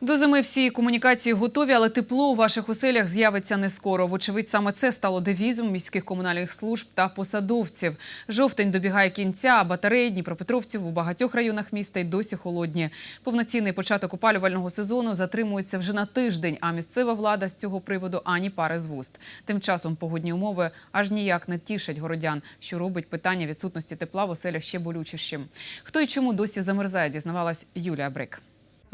До зими всі комунікації готові, але тепло у ваших оселях з'явиться не скоро. Вочевидь, саме це стало девізом міських комунальних служб та посадовців. Жовтень добігає кінця, а батареї Дніпропетровців у багатьох районах міста й досі холодні. Повноцінний початок опалювального сезону затримується вже на тиждень, а місцева влада з цього приводу ані пари з вуст. Тим часом погодні умови аж ніяк не тішать городян, що робить питання відсутності тепла в оселях ще болючішим. Хто і чому досі замерзає, дізнавалась Юлія Брик.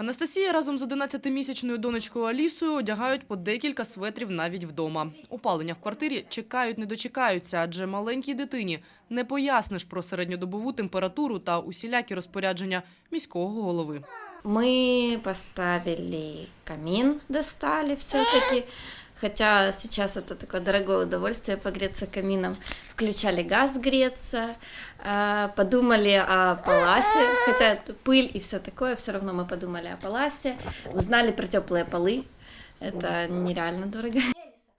Анастасія разом з 11-місячною донечкою Алісою одягають по декілька светрів навіть вдома. Опалення в квартирі чекають, не дочекаються, адже маленькій дитині не поясниш про середньодобову температуру та усілякі розпорядження міського голови. Мы поставили камин, достали все-таки. Хотя сейчас это такое дорогое удовольствие погреться камином. Включали газ греться, э, подумали о Паласе, хотя пыль и все такое, все равно мы подумали о Паласе, узнали про теплые полы. Это нереально дорого.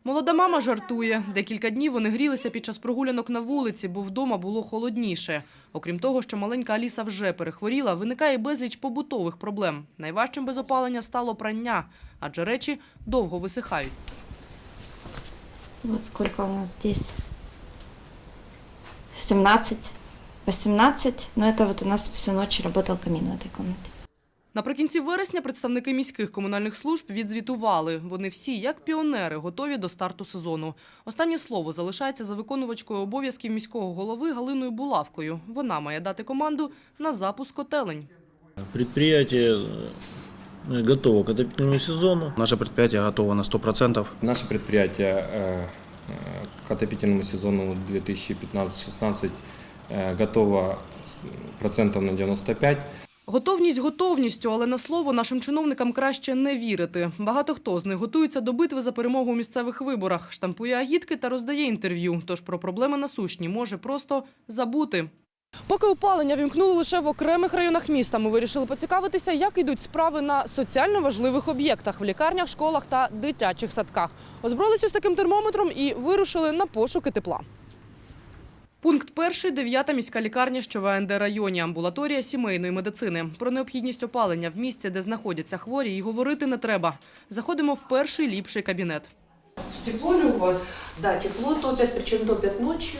Молода мама жартує. Декілька днів вони грілися під час прогулянок на вулиці, бо вдома було холодніше. Окрім того, що маленька Аліса вже перехворіла, виникає безліч побутових проблем. Найважчим без опалення стало прання, адже речі довго висихають. Вот сколько у нас здесь? 17, 18, но это вот у нас всю ночь работал камин в этой комнате. Наприкінці вересня представники міських комунальних служб відзвітували. Вони всі, як піонери, готові до старту сезону. Останнє слово залишається за виконувачкою обов'язків міського голови Галиною Булавкою. Вона має дати команду на запуск котелень. Предприятие э, готово к отопительному сезону. Наше предприятие готово на 100%. Наше предприятие э, э, к отопительному сезону 2015-16 э, готово с- процентов на 95. Готовність готовністю, але на слово нашим чиновникам краще не вірити. Багато хто з них готується до битви за перемогу у місцевих виборах, штампує агітки та роздає інтерв'ю. Тож про проблеми насущні може просто забути. Поки опалення вімкнули лише в окремих районах міста, ми вирішили поцікавитися, як йдуть справи на соціально важливих об'єктах в лікарнях, школах та дитячих садках. Озброїлися з таким термометром і вирушили на пошуки тепла. Пункт перший – дев'ята міська лікарня, що в АНД районі, амбулаторія сімейної медицини. Про необхідність опалення в місці, де знаходяться хворі, і говорити не треба. Заходимо в перший ліпший кабінет. Тепло ли у вас? Да, тепло топят, причем топят ночью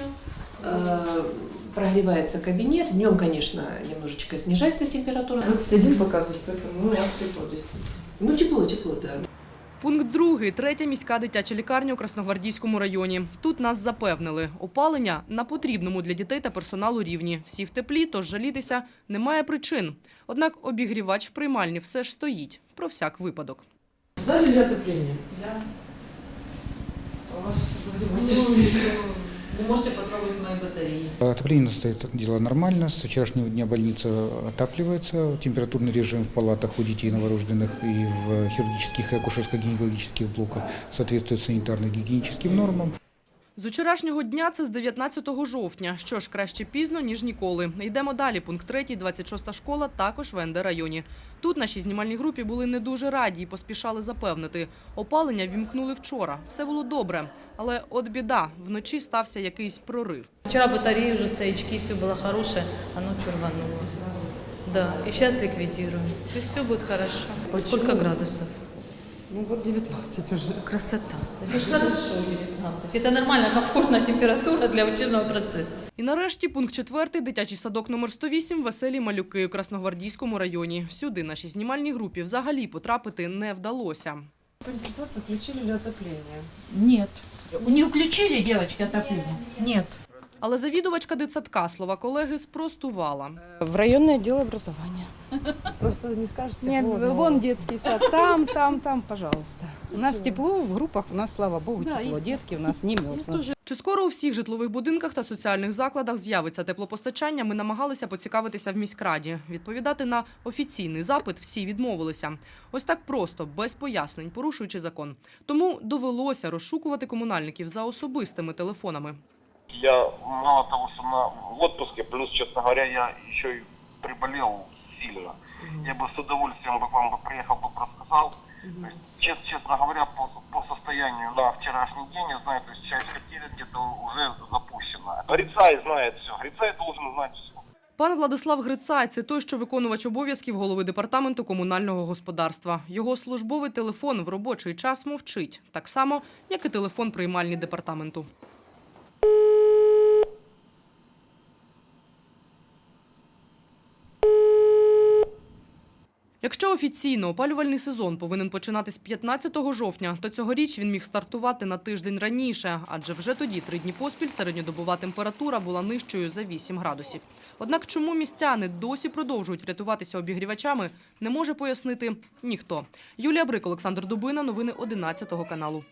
Э, Прогревается кабинет. Днем, конечно, немножечко снижается температура. 21 показывает, поэтому ну, у нас тепло действительно. Ну, тепло, тепло, да. Пункт другий – третя міська дитяча лікарня у Красногвардійському районі. Тут нас запевнили – опалення на потрібному для дітей та персоналу рівні. Всі в теплі, тож жалітися немає причин. Однак обігрівач в приймальні все ж стоїть. Про всяк випадок. Дали ли отопление? Да. У вас вроде бы стоит. Вы можете потрогать мои батареи. Отопление стоит дело нормально. С вчерашнего дня больница отапливается. Температурный режим в палатах у детей новорожденных и в хирургических и акушерско-гинекологических блоках соответствует санитарно-гигиеническим нормам. З вчорашнього дня це з 19 жовтня. Що ж, краще пізно, ніж ніколи. Йдемо далі. Пункт 3, 26 школа, також в НД районі. Тут нашій знімальній групі були не дуже раді і поспішали запевнити. Опалення вімкнули вчора. Все було добре. Але от біда, вночі стався якийсь прорив. Вчера батареи уже стоячки, все было хорошее, оно чурвануло. Да, и сейчас ликвидируем. И все будет хорошо. Сколько градусов? Ну вот 19 уже. Красота. Это же хорошо 19. Это нормально, комфортная температура для учебного процесса. І нарешті пункт 4, дитячий садок номер 108, веселі малюки у Красногвардійському районі. Сюди нашій знімальній групі взагалі потрапити не вдалося. Поинтересоваться, включили ли отопление? Нет. Не включили, девочки, отопление? Нет. Але завідувачка дитсадка слова колеги спростувала. В районное отдел образования. Просто не скажете. Не, вот, но- вон детский сад, там, там, там, пожалуйста. У нас тепло в группах, у нас, слава богу, тепло. и- Детки у нас не мерзнут. Чи скоро у всіх житлових будинках та соціальних закладах з'явиться теплопостачання, ми намагалися поцікавитися в міськраді. Відповідати на офіційний запит всі відмовилися. Ось так просто, без пояснень, порушуючи закон. Тому довелося розшукувати комунальників за особистими телефонами Я мало того, что на в отпуске, плюс, честно говоря, я еще и приболел сильно. Я бы с удовольствием бы к вам бы приехал, бы рассказал. То есть, чес- честно говоря, по, по состоянию на вчерашний день, я знаю, то есть часть квартиры где-то уже запущена. Грицай знает все, Грицай должен знать все. Пан Владислав Грицай – це той, що виконувач обов'язків голови департаменту комунального господарства. Його службовий телефон в робочий час мовчить, так само, як і телефон приймальні департаменту. Якщо офіційно опалювальний сезон повинен починатись 15 жовтня, то цьогоріч він міг стартувати на тиждень раніше, адже вже тоді три дні поспіль середньодобова температура була нижчою за 8 градусів. Однак чому містяни досі продовжують рятуватися обігрівачами, не може пояснити ніхто. Юлія Брик, Олександр Дубина, новини 11 каналу.